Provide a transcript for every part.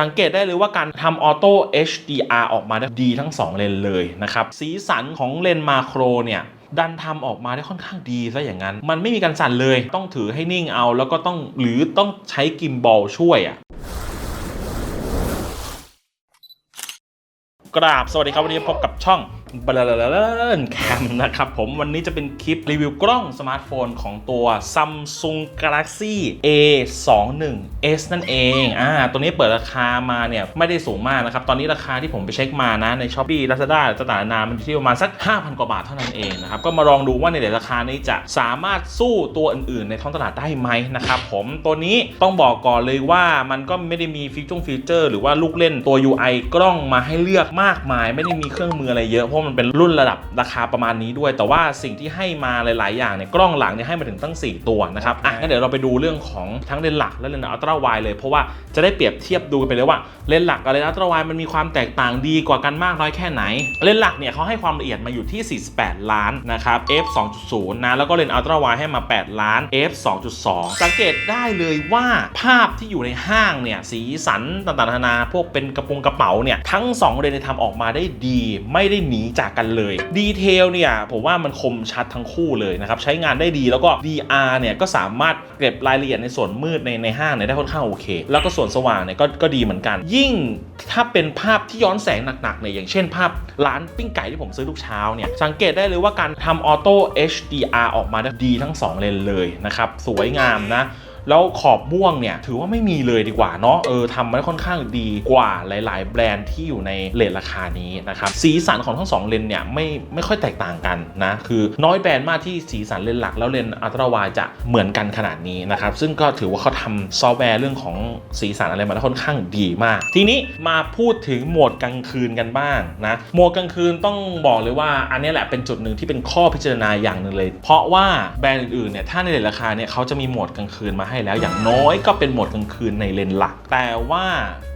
สังเกตได้เลยว่าการทำออโต้ HDR ออกมาได้ดีทั้ง 2 เลนเลยนะครับสีสันของเลนมาโครเนี่ยดันทำออกมาได้ค่อนข้างดีซะอย่างนั้น มันไม่มีการสั่นเลย ต้องถือให้นิ่งเอา แล้วก็ต้องหรือต้องใช้กิมบอลช่วยอะ กราบ สวัสดีครับ วันนี้พบกับช่อง บลนแคมนะครับผมวันนี้จะเป็นคลิปรีวิวกล้องสมาร์ทโฟนของตัว Samsung Galaxy A21s นั่นเองอ่าตัวนี้เปิดราคามาเนี่ยไม่ได้สูงมากนะครับ ตอนนี้ราคาที่ผมไปเช็คมานะใน s h อ p e e Lazada ต่างๆนานมันอยู่ที่ประมาณสัก 5,000 กว่าบาทเท่านั้นเองนะครับ ก็มาลองดูว่าในราคานี้จะสามารถสู้ตัวอื่นๆ ในท้องตลาดได้ไหมนะครับผมตัวนี้ต้องบอกก่อนเลยว่ามันก็ไม่ได้มีฟีเจอร์ฟีเจอร์หรือว่าลูกเล่นตัว UI กล้องมาให้เลือกมากมาย ไม่ได้มีเครื่องมืออะไรเยอะเพราะมันเป็นรุ่นระดับราคาประมาณนี้ด้วย แต่ว่าสิ่งที่ให้มาหลาย ๆ อย่างเนี่ยกล้องหลังเนี่ยให้มาถึงตั้ง 4 ตัวนะครับอะงั้นเดี๋ยวเราไปดูเรื่องของทั้งเลนส์หลักและเลนส์อัลตร้าไวเลย เพราะว่าจะได้เปรียบเทียบดูกันไปเลยว่าเลนส์หลักกับเลนส์อัลตร้าไวมันมีความแตกต่างดีกว่ากันมากน้อยแค่ไหน เลนส์หลักเนี่ยเขาให้ความละเอียดมาอยู่ที่ 48 ล้านนะครับ f 2.0 นะ แล้วก็เลนส์อัลตร้าไวให้มา 8 ล้าน f 2.2 สังเกตได้เลยว่าภาพที่อยู่ในห้างเนี่ยสีสันต่างๆนานาพวกเป็นกระโปรงกระเป๋าเนี่ยทั้ง 2 เลนส์ทำออกมาได้ดี ไม่ได้หนีจากกันเลย ดีเทลเนี่ยผมว่ามันคมชัดทั้งคู่เลยนะครับ ใช้งานได้ดีแล้วก็ DR เนี่ยก็สามารถเก็บรายละเอียดในส่วนมืดในในห้างเนี่ยได้ค่อนข้างโอเค แล้วก็ส่วนสว่างเนี่ยก็ก็ดีเหมือนกัน ยิ่งถ้าเป็นภาพที่ย้อนแสงหนักๆเนี่ยอย่างเช่นภาพร้านปิ้งไก่ที่ผมซื้อทุกเช้าเนี่ยสังเกตได้เลยว่าการทำออโต้ HDR ออกมาได้ดีทั้ง 2 เลนเลยนะครับ สวยงามนะ แล้วขอบม่วงเนี่ยถือว่าไม่มีเลยดีกว่าเนาะเออทำมาได้ค่อนข้างดีกว่าหลาย ๆ แบรนด์ที่อยู่ในเลนราคานี้นะครับสีสันของทั้งสองเลนเนี่ยไม่ไม่ค่อยแตกต่างกันนะคือน้อยแบรนด์มากที่สีสันเลนหลักแล้วเลนอัลตร้าไวจะเหมือนกันขนาดนี้นะครับซึ่งก็ถือว่าเขาทำซอฟต์แวร์เรื่องของสีสันอะไรมาได้ค่อนข้างดีมาก ทีนี้มาพูดถึงโหมดกลางคืนกันบ้างนะโหมดกลางคืนต้องบอกเลยว่าอันนี้แหละเป็นจุดหนึ่งที่เป็นข้อพิจารณาอย่างหนึ่งเลย เพราะว่าแบรนด์อื่นๆเนี่ยถ้าในเลนราคาเนี่ยเขาจะมีโหมดกลางคืนมาให้แล้วอย่างน้อยก็เป็นโหมดกลางคืนในเลนหลัก แต่ว่า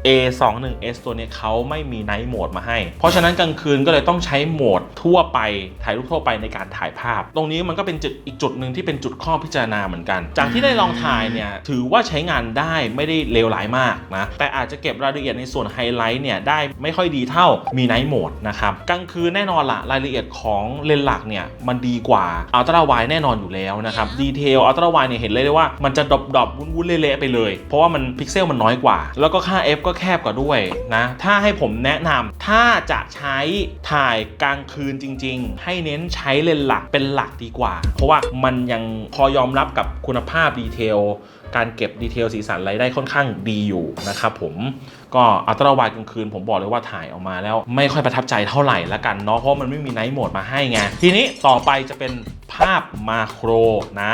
A21s ตัวนี้เขาไม่มีไนท์โหมดมาให้ เพราะฉะนั้นกลางคืนก็เลยต้องใช้โหมดทั่วไปถ่ายรูปทั่วไปในการถ่ายภาพ ตรงนี้มันก็เป็นจุดอีกจุดหนึ่งที่เป็นจุดข้อพิจารณาเหมือนกัน จากที่ได้ลองถ่ายเนี่ยถือว่าใช้งานได้ไม่ได้เลวร้ายมากนะแต่อาจจะเก็บรายละเอียดในส่วนไฮไลท์เนี่ยได้ไม่ค่อยดีเท่ามีไนท์โหมดนะครับกลางคืนแน่นอนละรายละเอียดของเลนหลักเนี่ยมันดีกว่าอัลตร้าไวแน่นอนอยู่แล้วนะครับดีเทลอัลตร้าไวเนี่ยเห็นเลยว่ามันจะดรอปดอปวุ้นๆเละๆไปเลย เพราะว่ามันพิกเซลมันน้อยกว่า แล้วก็ค่า f ก็แคบกว่าด้วยนะถ้าให้ผมแนะนำถ้าจะใช้ถ่ายกลางคืนจริง ๆ ให้เน้นใช้เลนส์หลักเป็นหลักดีกว่า เพราะว่ามันยังพอยอมรับกับคุณภาพดีเทลการเก็บดีเทลสีสันอะไรได้ค่อนข้างดีอยู่นะครับผมก็อัลตราไวกลางคืนผมบอกเลยว่าถ่ายออกมาแล้วไม่ค่อยประทับใจเท่าไหร่ละกันเนาะเพราะมันไม่มีไนท์โหมดมาให้ไง ทีนี้ต่อไปจะเป็นภาพมาโครนะ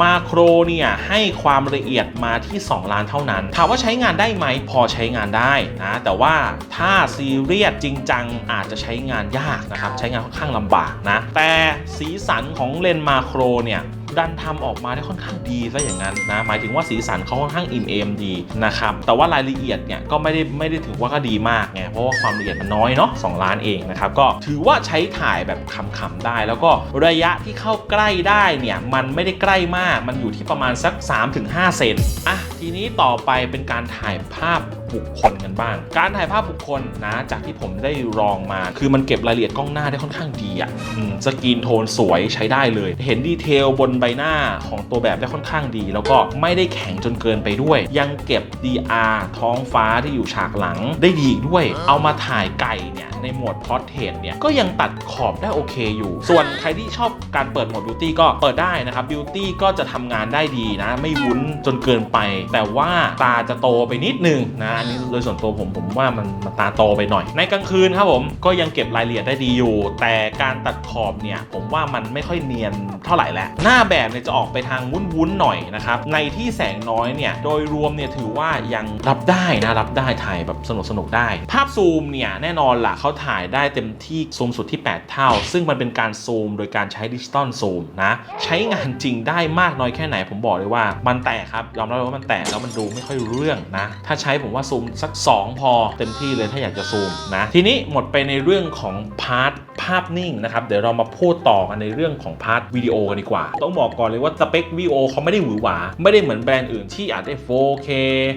มาโครเนี่ยให้ความละเอียดมาที่ 2 ล้านเท่านั้น ถามว่าใช้งานได้ไหมพอใช้งานได้นะแต่ว่าถ้าซีเรียสจริงจังอาจจะใช้งานยากนะครับ ใช้งานค่อนข้างลำบากนะ แต่สีสันของเลนส์มาโครเนี่ย ดันทำออกมาได้ค่อนข้างดีซะอย่างนั้นนะหมายถึงว่าสีสันเขาค่อนข้างอิ่มเอมดีนะครับแต่ว่ารายละเอียดเนี่ยก็ไม่ได้ไม่ได้ถือว่าก็ดีมากไงเพราะว่าความละเอียดมันน้อยเนาะสล้านเองนะครับก็ถือว่าใช้ถ่ายแบบขำๆได้ แล้วก็ระยะที่เข้าใกล้ได้เนี่ยมันไม่ได้ใกล้มากมันอยู่ที่ประมาณสัก 3-5 เซนอะ ทีนี้ต่อไปเป็นการถ่ายภาพบุคคลกันบ้าง การถ่ายภาพบุคคลนะจากที่ผมได้ลองมา คือมันเก็บรายละเอียดกล้องหน้าได้ค่อนข้างดีอะ่ะอืมสกรีนโทนสวยใช้ได้เลย เห็นดีเทลบนใบหน้าของตัวแบบได้ค่อนข้างดี แล้วก็ไม่ได้แข็งจนเกินไปด้วย ยังเก็บ DR ท้องฟ้าที่อยู่ฉากหลังได้ดีอีกด้วย เอามาถ่ายไก่เนี่ยในโหมดพอร์เทรตเนี่ยก็ยังตัดขอบได้โอเคอยู่ ส่วนใครที่ชอบการเปิดโหมดบิวตี้ก็เปิดได้นะครับบิวตี้ก็จะทำงานได้ดีนะ ไม่วุ้นจนเกินไปแต่ว่าตาจะโตไปนิดนึงนะอันนี้โดยส่วนตัวผมผมว่ามันมันตาโตไปหน่อย ในกลางคืนครับผมก็ยังเก็บรายละเอียดได้ดีอยู่ แต่การตัดขอบเนี่ยผมว่ามันไม่ค่อยเนียนเท่าไหร่แหละหน้าแบบเนี่ยจะออกไปทางวุ้นๆหน่อยนะครับในที่แสงน้อยเนี่ยโดยรวมเนี่ยถือว่ายังรับได้นะรับได้ถ่ายแบบสนุกสนุกได้ ภาพซูมเนี่ยแน่นอนล่ะเขาถ่ายได้เต็มที่ซูมสุดที่ 8 เท่า ซึ่งมันเป็นการซูมโดยการใช้ดิจิตอลซูมนะใช้งานจริงได้มากน้อยแค่ไหนผมบอกเลยว่ามันแตกครับยอมรับเลยว่ามันแตกแล้วมันดูไม่ค่อยรู้เรื่องนะ ถ้าใช้ผมว่าซูมสัก 2 พอเต็มที่เลยถ้าอยากจะซูมนะ ทีนี้หมดไปในเรื่องของพาร์ทภาพนิ่งนะครับ เดี๋ยวเรามาพูดต่อกันในเรื่องของพาร์ทวิดีโอกันดีกว่า ต้องบอกก่อนเลยว่าสเปควิดีโอเขาไม่ได้หวือหวา ไม่ได้เหมือนแบรนด์อื่นที่อาจได้ 4K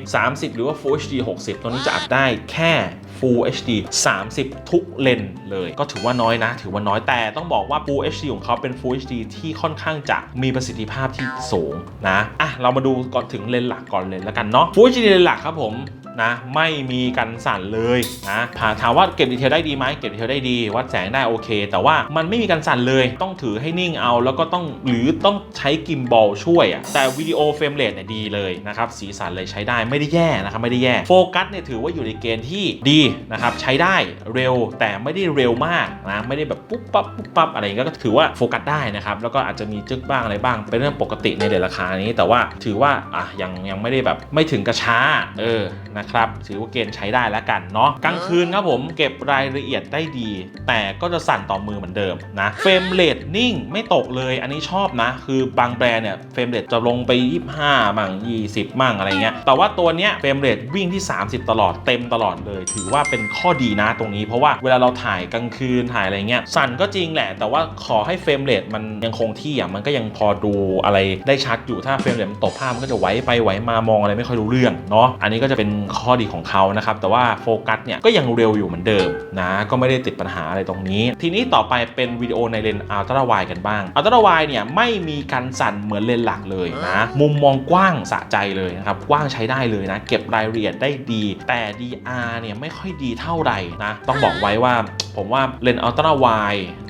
30 หรือว่า Full HD 60 ตัวนี้จะอัดได้แค่ Full HD 30 ทุกเลนเลย ก็ถือว่าน้อยนะ ถือว่าน้อยแต่ต้องบอกว่า Full HD ของเขาเป็น Full HD ที่ค่อนข้างจะมีประสิทธิภาพที่สูงนะอะเรามาดูก่อนถึงเลนหลักก่อนเลยแล้วกันเนาะ Full HD เลนหลักครับผม นะไม่มีกันสั่นเลยนะถามว่าเก็บดีเทลได้ดีไหมเก็บดีเทลได้ดี วัดแสงได้โอเค แต่ว่ามันไม่มีกันสั่นเลย ต้องถือให้นิ่งเอา แล้วก็ต้องหรือต้องใช้กิมบอลช่วยอะแต่วิดีโอเฟรมเรทเนี่ยดีเลยนะครับสีสันเลยใช้ได้ไม่ได้แย่นะครับไม่ได้แย่โฟกัสเนี่ยถือว่าอยู่ในเกณฑ์ที่ดีนะครับใช้ได้เร็วแต่ไม่ได้เร็วมากนะไม่ได้แบบปุ๊บปั๊บปุ๊บปั๊บอะไรเงี้ยก็ถือว่าโฟกัสได้นะครับแล้วก็อาจจะมีจึ๊กบ้างอะไรบ้างเป็นเรื่องปกติในเดราคานี้ แต่ว่าถือว่าอะยังยังไม่ได้แบบไม่ถึงกระช้าเออนะครับถือว่าเกณฑ์ใช้ได้แล้วกันเนาะกลางคืนครับผมเก็บรายละเอียดได้ดี แต่ก็จะสั่นต่อมือเหมือนเดิมนะเฟรมเรทนิ่งไม่ตกเลยอันนี้ชอบนะ คือบางแบรนด์เนี่ยเฟรมเรทจะลงไป 25 มั่ง 20 มั่งอะไรเงี้ยแต่ว่าตัวเนี้ยเฟรมเรทวิ่งที่ 30 ตลอดเต็มตลอดเลย ถือว่าเป็นข้อดีนะตรงนี้ เพราะว่าเวลาเราถ่ายกลางคืนถ่ายอะไรเงี้ยสั่นก็จริงแหละ แต่ว่าขอให้เฟรมเรทมันยังคงที่อะมันก็ยังพอดูอะไรได้ชัดอยู่ถ้าเฟรมเรทมันตกภาพมันก็จะไหวไปไหวมามองอะไรไม่ค่อยรู้เรื่องเนาะอันนี้ก็จะเป็นข้อดีของเขานะครับ แต่ว่าโฟกัสเนี่ยก็ยังเร็วอยู่เหมือนเดิมนะ ก็ไม่ได้ติดปัญหาอะไรตรงนี้ ทีนี้ต่อไปเป็นวิดีโอในเลนส์อัลตร้าไวกันบ้างอัลตร้าไวเนี่ยไม่มีการสั่นเหมือนเลนส์หลักเลยนะ มุมมองกว้างสะใจเลยนะครับกว้างใช้ได้เลยนะ เก็บรายละเอียดได้ดี แต่ DR เนี่ยไม่ค่อยดีเท่าไหร่นะ ต้องบอกไว้ว่าผมว่าเลนส์อัลตร้าไว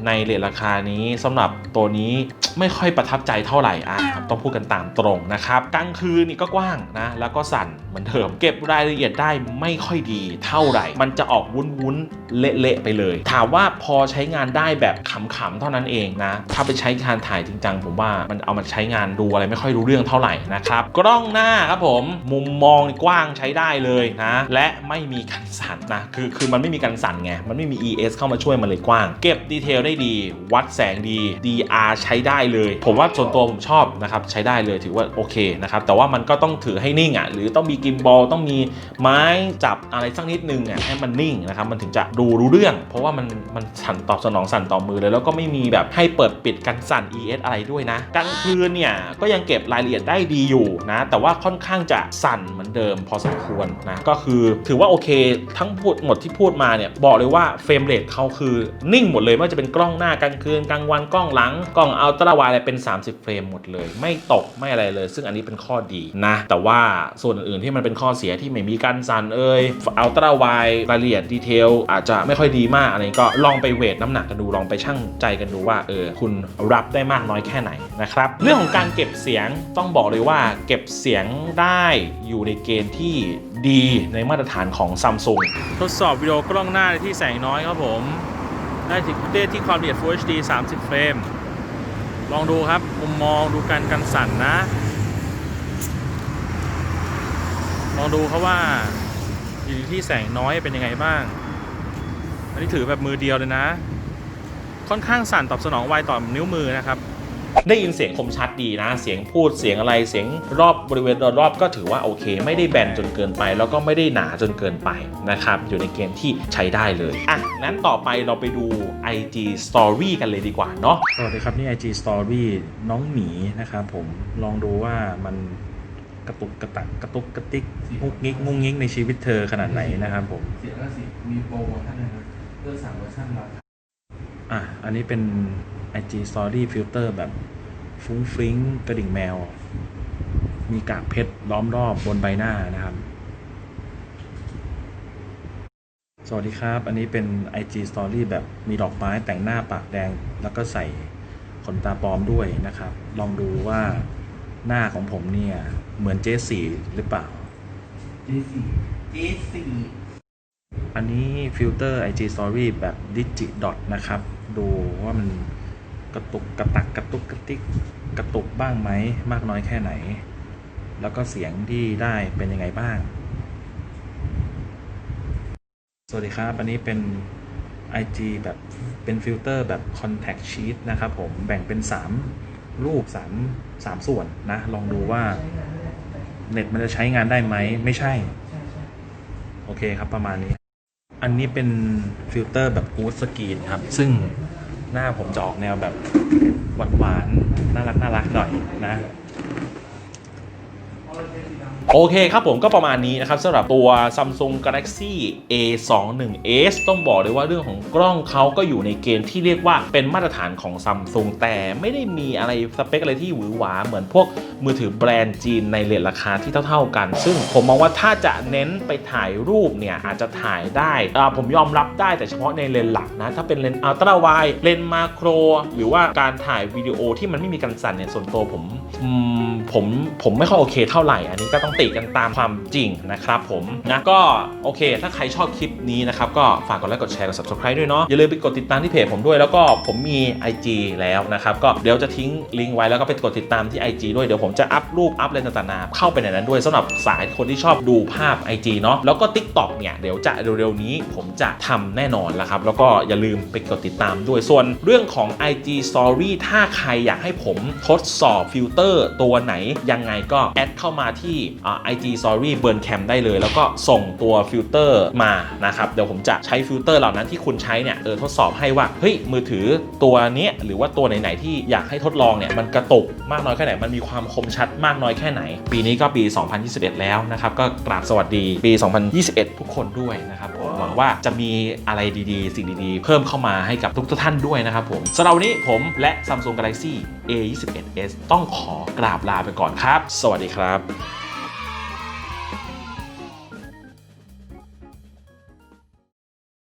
ในเลทราคานี้สำหรับตัวนี้ไม่ค่อยประทับใจเท่าไหร่อะต้องพูดกันตามตรงนะครับกลางคืนนี่ก็กว้างนะแล้วก็สั่นเหมือนเดิมเก็บรายละเอียดได้ไม่ค่อยดีเท่าไหร่ มันจะออกวุ้นๆ เละๆไปเลย ถามว่าพอใช้งานได้แบบขำๆเท่านั้นเองนะ ถ้าไปใช้การถ่ายจริงจังผมว่ามันเอามาใช้งานดูอะไรไม่ค่อยรู้เรื่องเท่าไหร่นะครับ กล้องหน้าครับผมมุมมองกว้างใช้ได้เลยนะ และไม่มีกันสั่นนะคือคือมันไม่มีกันสั่นไงมันไม่มี ES เข้ามาช่วยมันเลยกว้าง เก็บดีเทลได้ดี วัดแสงดี DR ใช้ได้เลย ผมว่าส่วนตัวผมชอบนะครับใช้ได้เลยถือว่าโอเคนะครับแต่ว่ามันก็ต้องถือให้นิ่งอะหรือต้องมีกิมบอลต้องมีไม้จับอะไรสักนิดนึงอะให้มันนิ่งนะครับมันถึงจะดูรู้เรื่อง เพราะว่ามันมันสั่นตอบสนองสั่นต่อมือเลยแล้วก็ไม่มีแบบให้เปิดปิดกันสั่น ES อะไรด้วยนะกลางคืนเนี่ยก็ยังเก็บรายละเอียดได้ดีอยู่นะแต่ว่าค่อนข้างจะสั่นเหมือนเดิมพอสมควรนะก็คือถือว่าโอเค ทั้งพูดหมดที่พูดมาเนี่ยบอกเลยว่าเฟรมเรทเขาคือนิ่งหมดเลยไม่ว่าจะเป็นกล้องหน้ากลางคืนกลางวันกล้องหลังกล้องอัลตร้าไวอะไรเป็น 30 เฟรมหมดเลย ไม่ตกไม่อะไรเลย ซึ่งอันนี้เป็นข้อดีนะแต่ว่าส่วนอื่นๆที่มันเป็นข้อเสียที่ไม่มีการสั่นเอ่ยอัลตร้าไวรายละเอียดดีเทลอาจจะไม่ค่อยดีมากอะไรก็ลองไปเวทน้ำหนักกันดูลองไปชั่งใจกันดูว่าเออคุณรับได้มากน้อยแค่ไหนนะครับเรื่องของการเก็บเสียงต้องบอกเลยว่า เก็บเสียงได้อยู่ในเกณฑ์ที่ดีในมาตรฐานของซัมซุงทดสอบวิดีโอกล้องหน้าที่แสงน้อยครับผม ได้ที่ได้ที่ความละเอียด Full HD 30 เฟรมลองดูครับมุมมองดูการกันสั่นนะ ลองดูเขาว่าอยู่ที่แสงน้อยเป็นยังไงบ้าง อันนี้ถือแบบมือเดียวเลยนะ ค่อนข้างสั่นตอบสนองไวต่อนิ้วมือนะครับได้ยินเสียงคมชัดดีนะ เสียงพูดเสียงอะไรเสียงรอบบริเวณโดยรอบก็ถือว่าโอเค ไม่ได้แบนจนเกินไป แล้วก็ไม่ได้หนาจนเกินไปนะครับ อยู่ในเกณฑ์ที่ใช้ได้เลย อะ นั้นต่อไปเราไปดู IG Story กันเลยดีกว่าเนาะสวัสดีครับ นี่ IG Story น้องหมีนะครับผมลองดูว่ามัน กระตุกกระตักกระตุกกระติกงุกงิกงุงงิกในชีวิตเธอขนาดไหนนะครับผมเสียละสิมีโปรโมชั่นนะครับเพื่อสั่งเวอร์ชันราคาอะอันนี้เป็น IG Story Filter แบบฟุ้งฟริ้งกระดิ่งแมว มีกากเพชรล้อมรอบบนใบหน้านะครับ สวัสดีครับ อันนี้เป็น IG Story แบบมีดอกไม้แต่งหน้าปากแดง แล้วก็ใส่ขนตาปลอมด้วยนะครับ ลองดูว่า หน้าของผมเนี่ย เหมือนเจสีหรือเปล่า J4 J4 อันนี้ฟิลเตอร์ IG Story แบบดิจิดอทนะครับ ดูว่ามันกระตุกกระตักกระตุกกระติกกระตุกบ้างไหม มากน้อยแค่ไหน แล้วก็เสียงที่ได้เป็นยังไงบ้าง สวัสดีครับ อันนี้เป็น IG แบบเป็นฟิลเตอร์แบบ Contact Sheet นะครับผมแบ่งเป็น 3 รูป3 3ส่วนนะ ลองดูว่า เน็ตมันจะใช้งานได้ไหม ไม่ใช่ใช่ใช่ โอเคครับประมาณนี้ อันนี้เป็นฟิลเตอร์แบบกู๊ดสกรีนครับ ซึ่งหน้าผมจะออกแนวแบบหวานๆน่ารักน่ารักหน่อยนะ โอเคครับผมก็ประมาณนี้นะครับสำหรับตัว Samsung Galaxy A21s ต้องบอกเลยว่าเรื่องของกล้องเขาก็อยู่ในเกณฑ์ที่เรียกว่าเป็นมาตรฐานของ Samsung แต่ไม่ได้มีอะไรสเปคอะไรที่หวือหวาเหมือนพวกมือถือแบรนด์จีนในเรทราคาที่เท่า ๆกัน ซึ่งผมมองว่าถ้าจะเน้นไปถ่ายรูปเนี่ยอาจจะถ่ายได้ผมยอมรับได้แต่เฉพาะในเลนหลักนะ ถ้าเป็นเลนอัลตร้าไวเลนมาโคร หรือว่าการถ่ายวิดีโอที่มันไม่มีกันสั่นเนี่ยส่วนตัวผมอืมผมผมไม่ค่อยโอเคเท่าไหร่ อันนี้ก็ต้องติกันตามความจริงนะครับผมนะก็โอเค ถ้าใครชอบคลิปนี้นะครับ ก็ฝากกดไลค์กดแชร์กด subscribe ด้วยเนาะอย่าลืมไปกดติดตามที่เพจผมด้วยแล้วก็ผมมี IG แล้วนะครับก็เดี๋ยวจะทิ้งลิงก์ไว้แล้วก็ไปกดติดตามที่ IG ด้วยเดี๋ยวผมผมจะอัพรูปอัพอะไรต่างๆนาเข้าไปในนั้นด้วยสำหรับสายคนที่ชอบดูภาพ IG เนาะแล้วก็ TikTok เนี่ยเดี๋ยวจะเร็วๆนี้ผมจะทำแน่นอนแล้วครับ แล้วก็อย่าลืมไปกดติดตามด้วยส่วนเรื่องของ IG Story ถ้าใครอยากให้ผมทดสอบฟิลเตอร์ตัวไหน ยังไงก็แอดเข้ามาที่อ่า IG Story Burn Cam ได้เลย แล้วก็ส่งตัวฟิลเตอร์มานะครับเดี๋ยวผมจะใช้ฟิลเตอร์เหล่านั้นที่คุณใช้เนี่ยเออทดสอบให้ว่าเฮ้ยมือถือตัวนี้หรือว่าตัวไหนๆที่อยากให้ทดลองเนี่ยมันกระตุกมากน้อยแค่ไหนมันมีความคมชัดมากน้อยแค่ไหน ปีนี้ก็ปี 2021 แล้วนะครับ ก็กราบสวัสดีปี 2021 ทุกคนด้วยนะครับผมหวังว่าจะมีอะไรดีๆ สิ่งดีๆ เพิ่มเข้ามาให้กับทุกท่านด้วยนะครับผมสำหรับวันนี้ผมและ Samsung Galaxy A21s ต้องขอกราบลาไปก่อนครับ สวัสดีครับ